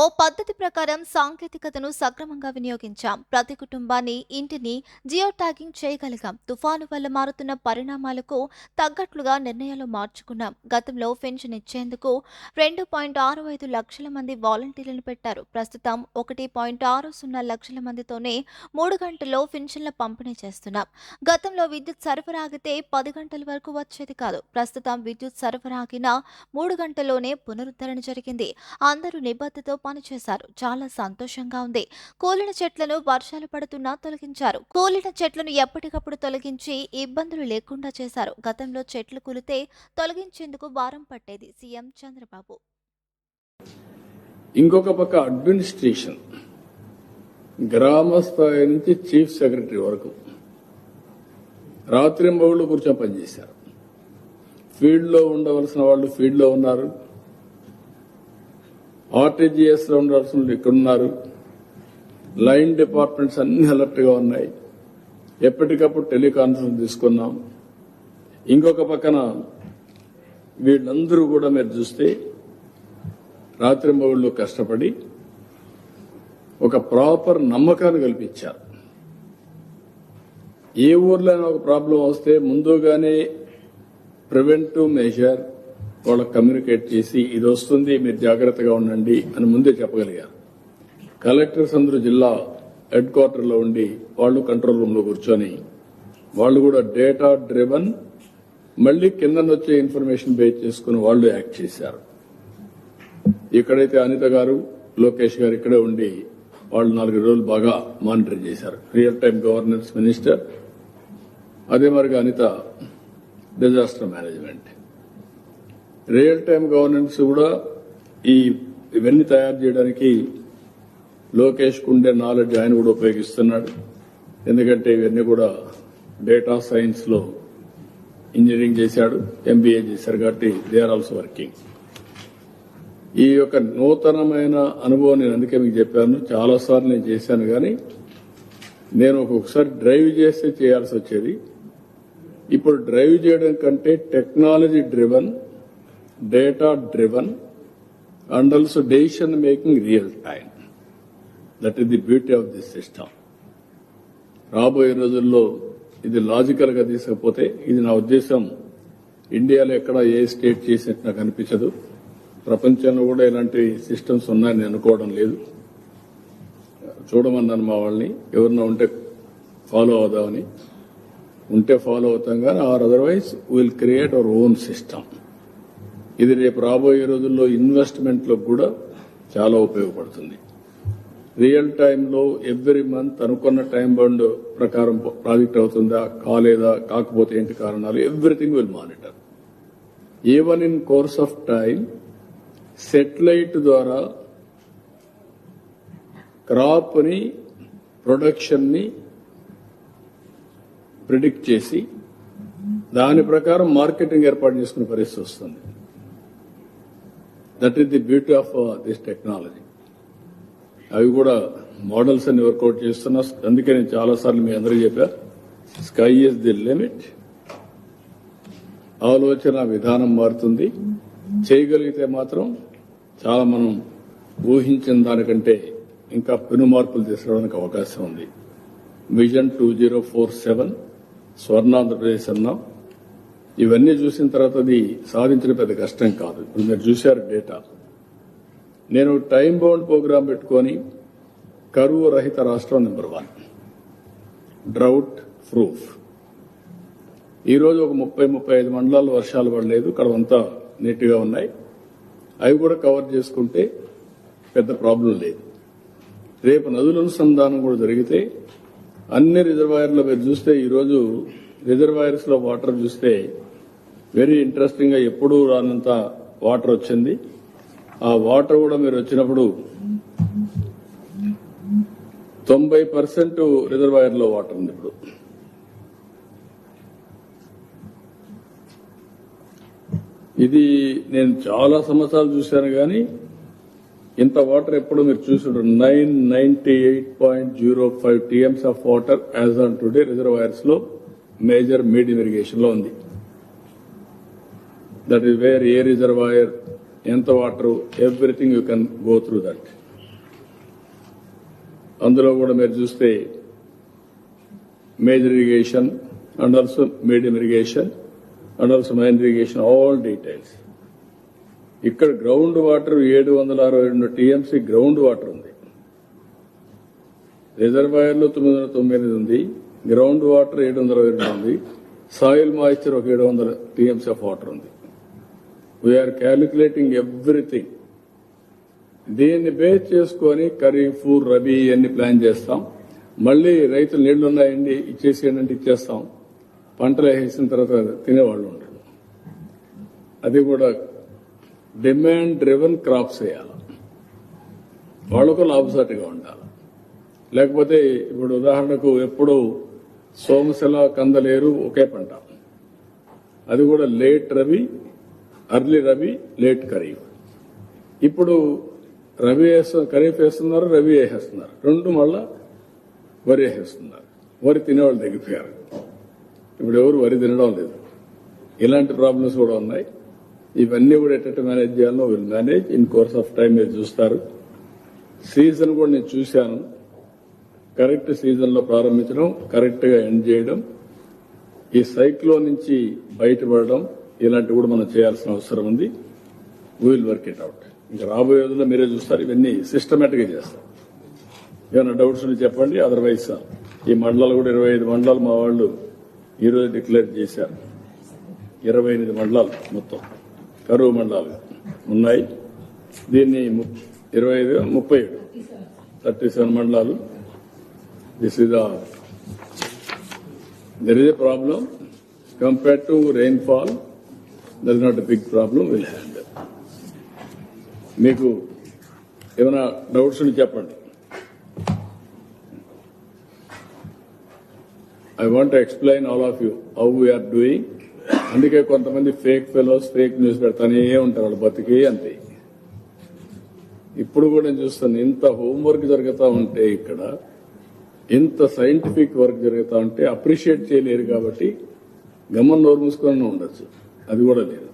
ఓ పద్ధతి ప్రకారం సాంకేతికతను సక్రమంగా వినియోగించాం. ప్రతి కుటుంబాన్ని ఇంటిని జియో ట్యాగింగ్ చేయగలిగాం. తుఫాను వల్ల మారుతున్న పరిణామాలకు తగ్గట్లుగా నిర్ణయాలు మార్చుకున్నాం. గతంలో పెన్షన్ ఇచ్చేందుకు రెండు పాయింట్ ఆరు ఐదు లక్షల మంది వాలంటీర్లను పెట్టారు. ప్రస్తుతం ఒకటి పాయింట్ ఆరు సున్నా లక్షల మందితోనే మూడు గంటల్లో పెన్షన్ల పంపిణీ చేస్తున్నాం. గతంలో విద్యుత్ సరఫరా ఆగితే పది గంటల వరకు వచ్చేది కాదు. ప్రస్తుతం విద్యుత్ సరఫరా ఆగిన మూడు గంటల్లోనే పునరుద్ధరణ జరిగింది. అందరూ నిబద్ధతో పనిచేశారు చాలా సంతోషంగా ఉంది. కూలిన చెట్లను వర్షాలు పడుతున్నా తొలగించారు. కూలిన చెట్లను ఎప్పటికప్పుడు తొలగించి ఇబ్బందులు లేకుండా చేశారు. గతంలో చెట్లు కూలితే తొలగించేందుకు వారం పట్టేది సీఎం చంద్రబాబు. ఇంకొక పక్క అడ్మినిస్ట్రేషన్. గ్రామ స్థాయి నుంచి చీఫ్ సెక్రటరీ వరకు. రాత్రింబవుళ్ళు కూర్చొని పనిచేశారు. ఫీల్డ్లో ఉండవలసిన వాళ్ళు ఫీల్డ్లో ఉన్నారు. ఆర్టీజీఎస్లో ఉండాల్సిన ఎక్కడున్నారు? లైన్ డిపార్ట్మెంట్స్ అన్ని అలర్ట్గా ఉన్నాయి. ఎప్పటికప్పుడు టెలికాన్ఫరెన్స్ తీసుకున్నాం. ఇంకొక పక్కన వీళ్ళందరూ కూడా మీరు చూస్తే రాత్రింబవుళ్ళు కష్టపడి ఒక ప్రాపర్ నమ్మకాన్ని కల్పించారు. ఏ ఊర్లో ఒక ప్రాబ్లం వస్తే ముందుగానే ప్రివెంటివ్ మెజర్ వాళ్ళకి కమ్యూనికేట్ చేసి ఇది వస్తుంది మీరు జాగ్రత్తగా ఉండండి అని ముందే చెప్పగలిగారు కలెక్టర్స్ అందరూ జిల్లా హెడ్ క్వార్టర్లో ఉండి వాళ్ళు కంట్రోల్ రూమ్లో కూర్చొని వాళ్ళు కూడా డేటా డ్రివన్ మళ్ళీ కింద వచ్చే ఇన్ఫర్మేషన్ బేస్ చేసుకుని వాళ్ళు యాక్ట్ చేశారు. ఎక్కడైతే అనిత గారు లోకేష్ గారు ఇక్కడే ఉండి వాళ్ళు నాలుగు రోజులు బాగా మానిటర్ చేశారు. రియల్ టైం గవర్నెన్స్ మినిస్టర్ అదే మరిగా Anitha disaster management real time governance కూడా ఈ ఇవన్నీ తయారు చేయడానికి లోకేష్ కుండే నాలెడ్జ్ ఆయన కూడా ఉపయోగిస్తున్నాడు. ఎందుకంటే ఇవన్నీ కూడా డేటా సైన్స్లో ఇంజనీరింగ్ చేశాడు ఎంబీఏ చేశారు కాబట్టి దే ఆర్ ఆల్సో వర్కింగ్. ఈ యొక్క నూతనమైన అనుభవం నేను అందుకే మీకు చెప్పాను. చాలా సార్లు నేను చేశాను కానీ నేను ఒక్కొక్కసారి డ్రైవ్ చేస్తే చేయాల్సి వచ్చేది. ఇప్పుడు డ్రైవ్ చేయడం కంటే technology driven data driven and also decision making real time that is the beauty of this system రాబోయే రోజుల్లో ఇది లాజికల్గా తీసుకపోతే ఇది నా ఉద్దేశం ఇండియాలో ఎక్కడ ఏ స్టేట్ చేసినట్టు నాకు అనిపించదు. ప్రపంచంలో కూడా ఇలాంటి సిస్టమ్స్ ఉన్నాయని నేను అనుకోవడం లేదు. చూడమన్నాను మా వాళ్ళని ఎవరన్నా ఉంటే ఫాలో అవుదామని. ఉంటే ఫాలో అవుతాం కానీ or otherwise will create our own system ఇది రేపు రాబోయే రోజుల్లో ఇన్వెస్ట్మెంట్లో కూడా చాలా ఉపయోగపడుతుంది. రియల్ టైంలో ఎవ్రీ మంత్ అనుకున్న టైం బండ్ ప్రకారం ప్రాజెక్ట్ అవుతుందా కాలేదా కాకపోతే ఏంటి కారణాలు everything will monitor. Even in course of time satellite ద్వారా క్రాప్ని ప్రొడక్షన్ని ప్రిడిక్ట్ చేసి దాని ప్రకారం మార్కెటింగ్ ఏర్పాటు చేసుకునే పరిస్థితి వస్తుంది. That is the beauty of this technology అవి కూడా మోడల్స్ అని వర్కౌట్ చేస్తున్నా. అందుకే నేను చాలా సార్లు మీ అందరికీ చెప్పా. స్కై ఇస్ ది లిమిట్ ఆలోచన విధానం మారుతుంది. చేయగలిగితే మాత్రం చాలా మనం ఊహించిన దానికంటే ఇంకా పెను మార్పులు తీసుకోవడానికి అవకాశం ఉంది. Vision two zero four seven Swarnandhra Pradesh అన్నాం. ఇవన్నీ చూసిన తర్వాత అది సాధించడం పెద్ద కష్టం కాదు. ఇప్పుడు మీరు చూశారు డేటా. నేను టైం బౌండ్ ప్రోగ్రాం పెట్టుకొని కరువు రహిత రాష్ట్రం నెంబర్ వన్. Drought proof. ఈరోజు ఒక ముప్పై ముప్పై ఐదు మండలాలు వర్షాలు పడలేదు. ఇక్కడ అంతా నీట్గా ఉన్నాయి. అవి కూడా కవర్ చేసుకుంటే పెద్ద ప్రాబ్లం లేదు. రేపు నదుల అనుసంధానం కూడా జరిగితే అన్ని రిజర్వాయర్లో మీరు చూస్తే ఈరోజు రిజర్వాయర్స్లో వాటర్ చూస్తే వెరీ ఇంట్రెస్టింగ్గా ఎప్పుడూ రానంత వాటర్ వచ్చింది. ఆ వాటర్ కూడా మీరు వచ్చినప్పుడు తొంభై పర్సెంట్ రిజర్వాయర్లో వాటర్ ఉంది ఇప్పుడు. ఇది నేను చాలా సంవత్సరాలు చూశాను కానీ ఇంత వాటర్ ఎప్పుడు మీరు చూసారు nine ninety eight point zero five TMCs of water as on today రిజర్వాయర్స్లో major medium ఇరిగేషన్లో ఉంది. That is where a reservoir ఎంత water everything you can go through that అందులో కూడా మీరు చూస్తే major irrigation and also medium irrigation and also minor irrigation all details ఇక్కడ ground water ఏడు వందల అరవై రెండు టీఎంసీ గ్రౌండ్ వాటర్ ఉంది. రిజర్వాయర్లో తొమ్మిది వందల తొంభై ఎనిమిది ఉంది. గ్రౌండ్ వాటర్ ఏడు వందల అరవై రెండు ఉంది. సాయిల్ మాయిశ్చర్ ఒక ఏడు వందల టీఎంసీ ఆఫ్ వాటర్ ఉంది. వీఆర్ క్యాలిక్యులేటింగ్ ఎవ్రీథింగ్ దీన్ని బేస్ చేసుకొని ఖరీఫ్ రబీ అన్ని ప్లాన్ చేస్తాం. మళ్ళీ రైతులు నీళ్ళు ఉన్నాయండి ఇచ్చేసేయండి అంటే ఇచ్చేస్తాం. పంటలు వేసిన తర్వాత తినేవాళ్ళు ఉండరు అది కూడా డిమాండ్ డ్రివెన్ క్రాప్స్ వేయాలి. వాళ్ళకు లాభసాటిగా ఉండాలి. లేకపోతే ఇప్పుడు ఉదాహరణకు ఎప్పుడు సోమశిల కందలేరు ఒకే పంట. అది కూడా late rabi early rabi late kharif. ఇప్పుడు రవి వేస్తు ఖరీఫ్ వేస్తున్నారు రవి వేసేస్తున్నారు. రెండు మళ్ళా వరి వేసేస్తున్నారు. వరి తినేవాళ్ళు తగ్గిపోయారు ఇప్పుడు ఎవరు వరి తినడం లేదు. ఇలాంటి ప్రాబ్లమ్స్ కూడా ఉన్నాయి. ఇవన్నీ కూడా ఎట్ట మేనేజ్ చేయాలో will manage in course of time మీరు చూస్తారు. సీజన్ కూడా నేను చూశాను. కరెక్ట్ సీజన్లో ప్రారంభించడం కరెక్ట్గా ఎండ్ చేయడం ఈ సైక్లో నుంచి బయటపడడం ఇలాంటివి కూడా మనం చేయాల్సిన అవసరం ఉంది. విల్ వర్క్ ఇట్ అవుట్ ఇంకా రాబోయే రోజుల్లో మీరే చూస్తారు ఇవన్నీ సిస్టమేటిక్ చేస్తారు చేస్తాం. ఏమైనా డౌట్స్ ఉంటే చెప్పండి అదర్వైజ్ ఈ మండలాలు కూడా ఇరవై ఐదు మండలాలు మా వాళ్ళు ఈరోజు డిక్లేర్ చేశారు. ఇరవై ఎనిమిది మండలాలు మొత్తం. కరువు మండలాలు ఉన్నాయి. దీన్ని ము- ఇరవై ఐదు ముప్పై ఏడు. థర్టీ సెవెన్ మండలాలు. This is there is a problem compare to rainfall there is not a big problem will handle మీకు ఏమైనా డౌట్స్ ఉంటే చెప్పండి. I want explain all of you how we're doing అందుకే కొంతమంది ఫేక్ ఫెలోస్ ఫేక్ న్యూస్ పెడతానే ఉంటారు. వాళ్ళు బతికి అంతే. ఇప్పుడు కూడా నేను చూస్తాను ఇంత హోంవర్క్ జరుగుతూ ఉంటే ఇక్కడ ఇంత సైంటిఫిక్ వర్క్ జరుగుతూ ఉంటే అప్రిషియేట్ చేయలేరు కాబట్టి గమన్ నోరు మూసుకొని ఉండొచ్చు. అది కూడా లేదు.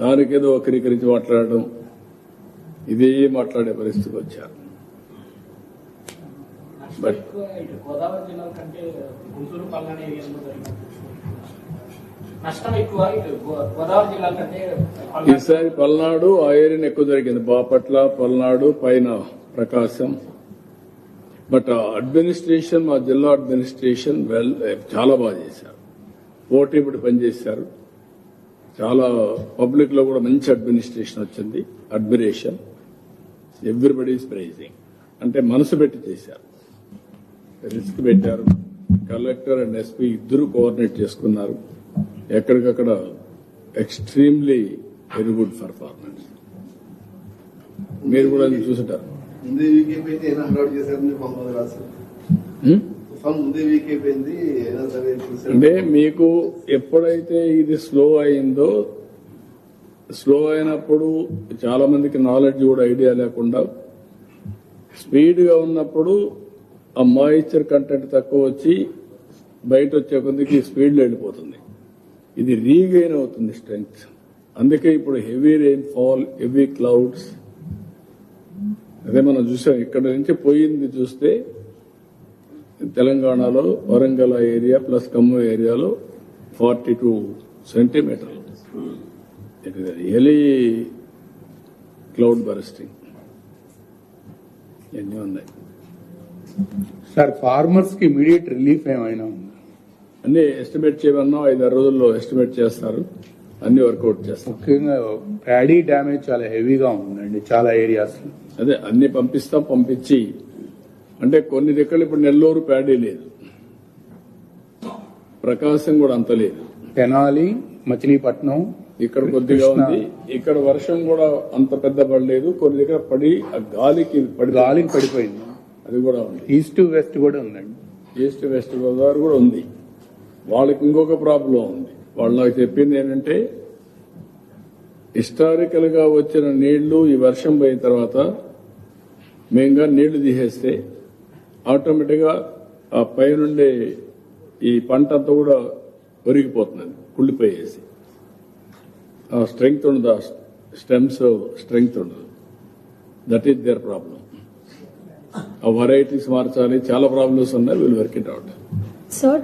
దానికేదో వక్రీకరించి మాట్లాడడం ఇదే మాట్లాడే పరిస్థితికి వచ్చారు. బట్ ఈసారి పల్నాడు ఆ ఏరియాని ఎక్కువ జరిగింది. బాపట్ల పల్నాడు పైన ప్రకాశం బట్ అడ్మినిస్ట్రేషన్ మా జిల్లా అడ్మినిస్ట్రేషన్ వెల్ చాలా బాగా చేశారు. పోటీ ఇప్పుడు పనిచేశారు. చాలా పబ్లిక్లో కూడా మంచి అడ్మినిస్ట్రేషన్ వచ్చింది. అడ్మిరేషన్ ఎవ్రీబడి ఈస్ ప్రైజింగ్ అంటే మనసు పెట్టి చేశారు. రిస్క్ పెట్టారు. కలెక్టర్ అండ్ ఎస్పీ ఇద్దరు కోఆర్డినేట్ చేసుకున్నారు. ఎక్కడికక్కడ ఎక్స్ట్రీమ్లీ వెరీ గుడ్ పర్ఫార్మెన్స్ మీరు కూడా చూసుంటారు. ముందే వీక్ అయిపోయింది హడావుడి చేశారని కొంతమంది రాశారు. అంటే మీకు ఎప్పుడైతే ఇది స్లో అయిందో స్లో అయినప్పుడు చాలా మందికి నాలెడ్జ్ కూడా ఐడియా లేకుండా స్పీడ్గా ఉన్నప్పుడు ఆ మాయిశ్చర్ కంటెంట్ తక్కువ వచ్చి బయట వచ్చే కొద్దికి స్పీడ్లో వెళ్ళిపోతుంది. ఇది రీగైన్ అవుతుంది స్ట్రెంగ్త్ అందుకే ఇప్పుడు heavy rainfall heavy clouds అదే మనం చూసాం ఇక్కడ నుంచి పోయింది చూస్తే తెలంగాణలో వరంగల్ ఏరియా ప్లస్ ఖమ్మం ఏరియాలో ఫార్టీ టూ సెంటీమీటర్లు. రియలీ క్లౌడ్ బరస్టింగ్ ఎన్ని ఉన్నాయి? సార్ ఫార్మర్స్కి ఇమీడియట్ రిలీఫ్ ఏమైనా ఉందా? అన్ని ఎస్టిమేట్ చేయమన్నా ఐదారు రోజుల్లో ఎస్టిమేట్ చేస్తారు అన్ని వర్కౌట్ చేస్తారు. ముఖ్యంగా ప్యాడీ డ్యామేజ్ చాలా హెవీగా ఉందండి చాలా ఏరియాస్లో అదే అన్ని పంపిస్తాం పంపించి. అంటే కొన్ని దగ్గర ఇప్పుడు నెల్లూరు ప్యాడీ లేదు. ప్రకాశం కూడా అంత లేదు. తెనాలి మచిలీపట్నం ఇక్కడ కొద్దిగా. ఉంది. ఇక్కడ వర్షం కూడా అంత పెద్ద పడలేదు. కొన్ని దగ్గర పడి ఆ గాలికి పడి గాలికి పడిపోయింది. అది కూడా ఉంది. ఈస్ట్ వెస్ట్ కూడా ఉందండి. ఈస్ట్ వెస్ట్ గోదావరి కూడా ఉంది. వాళ్ళకి ఇంకొక ప్రాబ్లం ఉంది. వాళ్ళు నాకు చెప్పింది ఏంటంటే హిస్టారికల్గా వచ్చిన నీళ్ళు ఈ వర్షం పోయిన తర్వాత మేంగా నీళ్ళు తీసేస్తే ఆటోమేటిక్గా ఆ పైనుండే ఈ పంట అంతా కూడా ఒరిగిపోతుంది కుళ్ళిపోయేసి. ఆ స్ట్రెంగ్త్ ఉండదు ఆ స్టెమ్స్ స్ట్రెంగ్త్ ఉండదు. దట్ ఈస్ దేర్ ప్రాబ్లం ఆ వెరైటీస్ మార్చాలి చాలా ప్రాబ్లమ్స్ ఉన్నాయి వీళ్ళు వర్క్ ఇట్ అవుట్ సార్